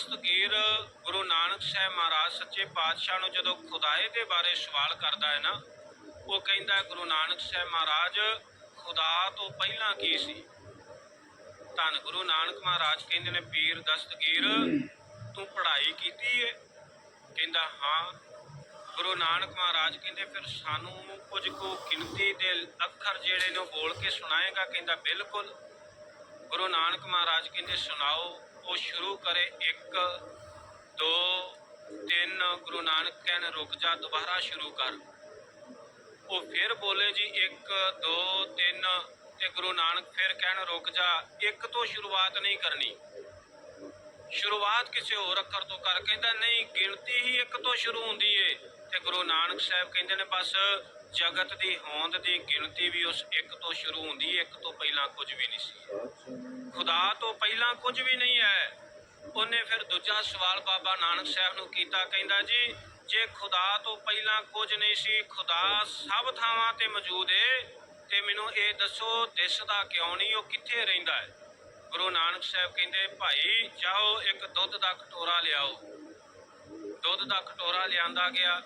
ਦਸਤਗੀਰ ਗੁਰੂ ਨਾਨਕ ਸਾਹਿਬ ਮਹਾਰਾਜ ਸੱਚੇ ਪਾਤਸ਼ਾਹ ਨੂੰ ਜਦੋਂ ਖੁਦਾਏ ਦੇ ਬਾਰੇ ਸਵਾਲ ਕਰਦਾ ਹੈ ਨਾ, ਉਹ ਕਹਿੰਦਾ ਗੁਰੂ ਨਾਨਕ ਸਾਹਿਬ ਮਹਾਰਾਜ, ਖੁਦਾ ਤੋਂ ਪਹਿਲਾਂ ਕੀ ਸੀ? ਧੰਨ ਗੁਰੂ ਨਾਨਕ ਮਹਾਰਾਜ ਕਹਿੰਦੇ ਨੇ, ਪੀਰ ਦਸਤਗੀਰ, ਤੂੰ ਪੜ੍ਹਾਈ ਕੀਤੀ ਏ? ਕਹਿੰਦਾ, ਹਾਂ। ਗੁਰੂ ਨਾਨਕ ਮਹਾਰਾਜ ਕਹਿੰਦੇ, ਫਿਰ ਸਾਨੂੰ ਕੁਝ ਕੁ ਗਿਣਤੀ ਦੇ ਅੱਖਰ ਜਿਹੜੇ ਨੇ ਬੋਲ ਕੇ ਸੁਣਾਏਗਾ? ਕਹਿੰਦਾ, ਬਿਲਕੁਲ। ਗੁਰੂ ਨਾਨਕ ਮਹਾਰਾਜ ਕਹਿੰਦੇ, ਸੁਣਾਓ। ਉਹ ਸ਼ੁਰੂ ਕਰੇ। 1 2 3 ਗੁਰੂ ਨਾਨਕ ਕਹਿਣ, ਰੁਕ ਜਾ, ਦੁਬਾਰਾ ਸ਼ੁਰੂ ਕਰ। ਉਹ ਫਿਰ ਬੋਲੇ ਜੀ 1 2 3 ਤੇ ਗੁਰੂ ਨਾਨਕ ਫਿਰ ਕਹਿਣ, ਰੁਕ ਜਾ। ਇੱਕ ਤੋਂ ਸ਼ੁਰੂਆਤ ਨਹੀਂ ਕਰਨੀ। ਸ਼ੁਰੂਆਤ ਕਿਸੇ ਹੋਰ ਅੱਖਰ ਤੋਂ ਕਰ ਕਹਿੰਦਾ, ਨਹੀਂ, ਗਿਣਤੀ ਹੀ ਇੱਕ ਤੋਂ ਸ਼ੁਰੂ ਹੁੰਦੀ ਏ। ਤੇ ਗੁਰੂ ਨਾਨਕ ਸਾਹਿਬ ਕਹਿੰਦੇ ਨੇ, ਬਸ ਜਗਤ ਦੀ ਹੋਂਦ ਦੀ ਗਿਣਤੀ ਵੀ ਉਸ ਇੱਕ ਤੋਂ ਸ਼ੁਰੂ ਹੁੰਦੀ ਏ, ਇੱਕ ਤੋਂ ਪਹਿਲਾਂ ਕੁਝ ਵੀ ਨਹੀਂ ਸੀ। ਖੁਦਾ ਤੋਂ ਪਹਿਲਾਂ ਕੁਝ ਵੀ ਨਹੀਂ ਹੈ। ਉਹਨੇ ਫਿਰ ਦੂਜਾ ਸਵਾਲ ਬਾਬਾ ਨਾਨਕ ਸਾਹਿਬ ਨੂੰ ਕੀਤਾ, ਕਹਿੰਦਾ, ਜੀ, ਜੇ ਖੁਦਾ ਤੋਂ ਪਹਿਲਾਂ ਕੁਝ ਨਹੀਂ ਸੀ, ਖੁਦਾ ਸਭ ਥਾਵਾਂ ਤੇ ਮੌਜੂਦ ਏ, ਤੇ ਮੈਨੂੰ ਇਹ ਦੱਸੋ ਦਿਸਦਾ ਕਿਉਂ ਨਹੀਂ, ਉਹ ਕਿੱਥੇ ਰਹਿੰਦਾ ਹੈ ਗੁਰੂ ਨਾਨਕ ਸਾਹਿਬ ਕਹਿੰਦੇ, ਭਾਈ, ਜਾਓ, ਇੱਕ ਦੁੱਧ ਦਾ ਕਟੋਰਾ ਲਿਆਓ। ਦੁੱਧ ਦਾ ਕਟੋਰਾ ਲਿਆਂਦਾ ਗਿਆ।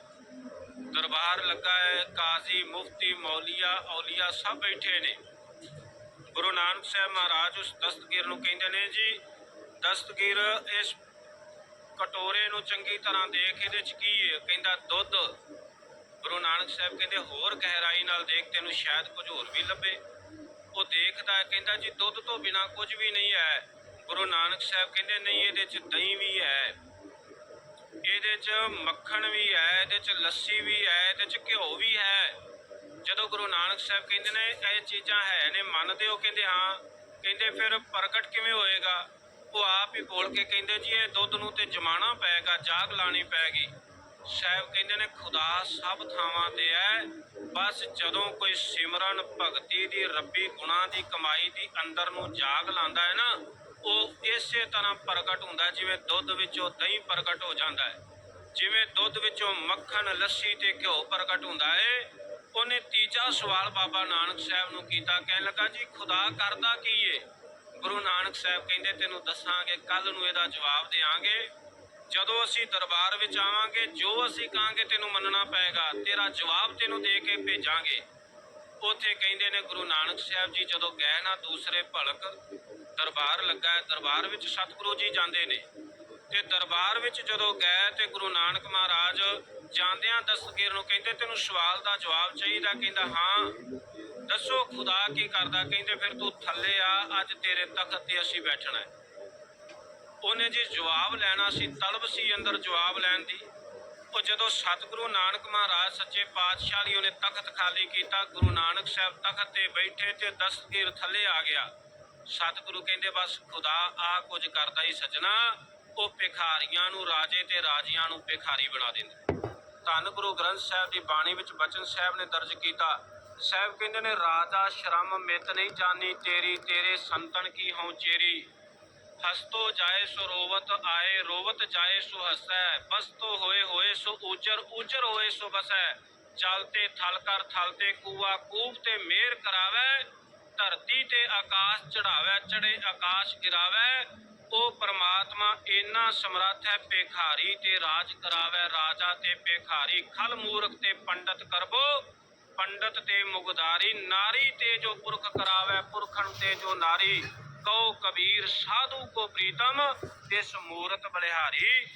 ਦਰਬਾਰ ਲੱਗਾ ਹੈ, ਕਾਜ਼ੀ, ਮੁਫਤੀ, ਮੌਲੀਆ, ਔਲੀਆ ਸਭ ਬੈਠੇ ਨੇ। ਗੁਰੂ ਨਾਨਕ ਸਾਹਿਬ ਮਹਾਰਾਜ ਉਸ ਦਸਤਗੀਰ ਨੂੰ ਕਹਿੰਦੇ ਨੇ ਜੀ, ਦਸਤਗੀਰ ਇਸ ਕਟੋਰੇ ਨੂੰ ਚੰਗੀ ਤਰ੍ਹਾਂ ਦੇਖ, ਇਹਦੇ ਚ ਕੀ ਹੈ? ਕਹਿੰਦਾ, ਦੁੱਧ। ਗੁਰੂ ਨਾਨਕ ਸਾਹਿਬ ਕਹਿੰਦੇ, ਹੋਰ ਗਹਿਰਾਈ ਨਾਲ ਦੇਖ, ਤੈਨੂੰ ਸ਼ਾਇਦ ਕੁਝ ਹੋਰ ਵੀ ਲੱਭੇ। ਉਹ ਦੇਖਦਾ ਹੈ, ਕਹਿੰਦਾ ਜੀ, ਦੁੱਧ ਤੋਂ ਬਿਨਾ ਕੁਝ ਵੀ ਨਹੀਂ ਹੈ। ਗੁਰੂ ਨਾਨਕ ਸਾਹਿਬ ਕਹਿੰਦੇ, ਨਹੀਂ, ਇਹਦੇ ਚ ਦਹੀਂ ਵੀ ਹੈ। ਇਹਦੇ ਚ ਮੱਖਣ ਵੀ ਹੈ, ਇਹਦੇ ਚ ਲੱਸੀ ਵੀ ਹੈ, ਇਹਦੇ ਚ ਘਿਓ ਵੀ ਹੈ। ਜਦੋਂ ਗੁਰੂ ਨਾਨਕ ਸਾਹਿਬ ਕਹਿੰਦੇ ਨੇ, ਇਹ ਚੀਜ਼ਾਂ ਹੈ ਨੇ, ਮੰਨਦੇ ਹੋ? ਕਹਿੰਦੇ, ਹਾਂ। ਕਹਿੰਦੇ, ਫਿਰ ਪ੍ਰਗਟ ਕਿਵੇਂ ਹੋਏਗਾ? ਉਹ ਆਪ ਹੀ ਬੋਲ ਕੇ ਕਹਿੰਦੇ, ਜੀ, ਇਹ ਦੁੱਧ ਨੂੰ ਤੇ ਜਮਾਣਾ ਪਏਗਾ, ਜਾਗ ਲਾਣੀ ਪੈਗੀ ਸਾਹਿਬ ਕਹਿੰਦੇ ਨੇ, ਖੁਦਾ ਸਭ ਥਾਵਾਂ ਤੇ ਹੈ। ਬਸ ਜਦੋਂ ਕੋਈ ਸਿਮਰਨ ਭਗਤੀ ਦੀ, ਰੱਬੀ ਗੁਣਾ ਦੀ, ਕਮਾਈ ਦੀ ਅੰਦਰ ਨੂੰ ਜਾਗ ਲਾਂਦਾ ਹੈ ਨਾ, ਉਹ ਇਸੇ ਤਰ੍ਹਾਂ ਪ੍ਰਗਟ ਹੁੰਦਾ ਜਿਵੇਂ ਦੁੱਧ ਵਿੱਚੋਂ ਦਹੀਂ ਪ੍ਰਗਟ ਹੋ ਜਾਂਦਾ ਹੈ। ਜਿਵੇਂ ਦੁੱਧ ਵਿੱਚੋਂ ਮੱਖਣ, ਲੱਸੀ ਤੇ ਘਿਓ ਪ੍ਰਗਟ ਹੁੰਦਾ ਹੈ। ਉਹਨੇ ਤੀਜਾ ਸਵਾਲ ਬਾਬਾ ਨਾਨਕ ਸਾਹਿਬ ਨੂੰ ਕੀਤਾ। ਕਹਿਣ ਲੱਗਾ, ਜੀ, ਖੁਦਾ ਕਰਦਾ ਕੀ ਏ? ਗੁਰੂ ਨਾਨਕ ਸਾਹਿਬ ਕਹਿੰਦੇ, ਤੈਨੂੰ ਦੱਸਾਂਗੇ ਕੱਲ ਨੂੰ ਇਹਦਾ ਜਵਾਬ ਦੇਾਂਗੇ ਜਦੋਂ ਅਸੀਂ ਦਰਬਾਰ ਵਿੱਚ ਆਵਾਂਗੇ, ਜੋ ਅਸੀਂ ਕਹਾਂਗੇ ਤੈਨੂੰ ਮੰਨਣਾ ਪਏਗਾ, ਤੇਰਾ ਜਵਾਬ ਤੈਨੂੰ ਦੇ ਕੇ ਭੇਜਾਂਗੇ। ਉੱਥੇ ਕਹਿੰਦੇ ਨੇ ਗੁਰੂ ਨਾਨਕ ਸਾਹਿਬ ਜੀ, ਜਦੋਂ ਗਏ ਨਾ ਦੂਸਰੇ ਭਲਕ, ਦਰਬਾਰ ਲੱਗਾ ਦਰਬਾਰ ਵਿੱਚ ਸਤਿਗੁਰੂ ਜੀ ਜਾਂਦੇ ਨੇ। ਤੇ ਦਰਬਾਰ ਵਿੱਚ ਜਦੋਂ ਗਏ ਤੇ ਗੁਰੂ ਨਾਨਕ ਮਹਾਰਾਜ ਜਾਂਦਿਆਂ ਦਸਤਗੀਰ ਨੂੰ ਕਹਿੰਦੇ, ਤੈਨੂੰ ਸਵਾਲ ਦਾ ਜਵਾਬ ਚਾਹੀਦਾ? ਕਹਿੰਦਾ, ਹਾਂ। ਦੱਸੋ, ਖੁਦਾ ਕੀ ਕਰਦਾ? ਕਹਿੰਦੇ, ਫਿਰ ਤੂੰ ਥੱਲੇ ਆ, ਅੱਜ ਤੇਰੇ ਤਖਤ ਤੇ ਅਸੀਂ ਬੈਠਣਾ ਹੈ। ਉਹਨੇ ਜੀ ਜਵਾਬ ਲੈਣਾ ਸੀ, ਤਲਬ ਸੀ ਅੰਦਰ ਜਵਾਬ ਲੈਣ ਦੀ। ਉਹ ਜਦੋਂ ਸਤਿਗੁਰੂ ਨਾਨਕ ਮਹਾਰਾਜ ਸੱਚੇ ਪਾਤਸ਼ਾਹ ਲਈ ਉਹਨੇ ਤਖਤ ਖਾਲੀ ਕੀਤਾ, ਗੁਰੂ ਨਾਨਕ ਸਾਹਿਬ ਤਖਤ ਤੇ ਬੈਠੇ ਤੇ ਦਸਤਗੀਰ ਥੱਲੇ ਆ ਗਿਆ। ਸਤਿਗੁਰੂ ਕਹਿੰਦੇ, ਬਸ ਖੁਦਾ ਆ ਕੁਝ ਕਰਦਾ ਹੀ ਸੱਜਣਾ, ਉਹ ਭਿਖਾਰੀਆਂ ਨੂੰ ਰਾਜੇ ਤੇ ਰਾਜਿਆਂ ਨੂੰ ਭਿਖਾਰੀ ਬਣਾ ਦਿੰਦਾ ਧੰਨ ਗੁਰੂ ਗ੍ਰੰਥ ਸਾਹਿਬ ਦੀ ਬਾਣੀ ਵਿੱਚ ਬਚਨ ਸਾਹਿਬ ਨੇ ਦਰਜ ਕੀਤਾ। ਸਾਹਿਬ ਕਹਿੰਦੇ ਨੇ, ਰਾਜਾ ਸ਼ਰਮ ਮਿਤ ਨਹੀਂ ਜਾਣੀ ਤੇਰੀ ਤੇਰੇ ਸੰਤਨ ਕੀ ਹਉ ਚੇਰੀ? ਹਸਤੋ ਜਾਏ ਸੋ ਰੋਵਤ ਆਏ, ਰੋਵਤ ਜਾਏ ਸੋ ਹਸੈ, ਬਸਤੋ ਹੋਏ ਹੋਏ ਸੋ ਉਜਰ ਉਜਰ ਹੋਏ ਸੋ ਬਸੈ। ਚਲਤੇ ਥਲ ਕਰ ਥਲ ਤੇ ਕੂਆ ਕੂਪ ਤੇ ਮੇਰ ਕਰਾਵੇ, ਧਰਤੀ ਤੇ ਆਕਾਸ਼ ਚੜਾਵੇ, ਚੜੇ ਆਕਾਸ਼ ਗਿਰਾਵੇ। ਉਹ ਪ੍ਰਮਾਤਮਾ ਇੰਨਾ ਸਮਰੱਥ ਹੈ ਭੇਖਾਰੀ ਤੇ ਰਾਜ ਕਰਾਵੇ, ਰਾਜਾ ਤੇ ਪੇਖਾਰੀ ਖਲ ਮੂਰਖ ਤੇ ਪੰਡਤ ਕਰਬੋ। ਪੰਡਤ ਤੇ ਮੁਗਦਾਰੀ ਨਾਰੀ ਤੇ ਜੋ ਪੁਰਖ ਕਰਾਵੇ ਪੁਰਖਨ ਤੇ ਜੋ ਨਾਰੀ। ਕਉ ਕਬੀਰ ਸਾਧੂ ਕੋ ਪ੍ਰੀਤਮ ਇਸ ਮੂਰਤ ਬਲਿਹਾਰੀ।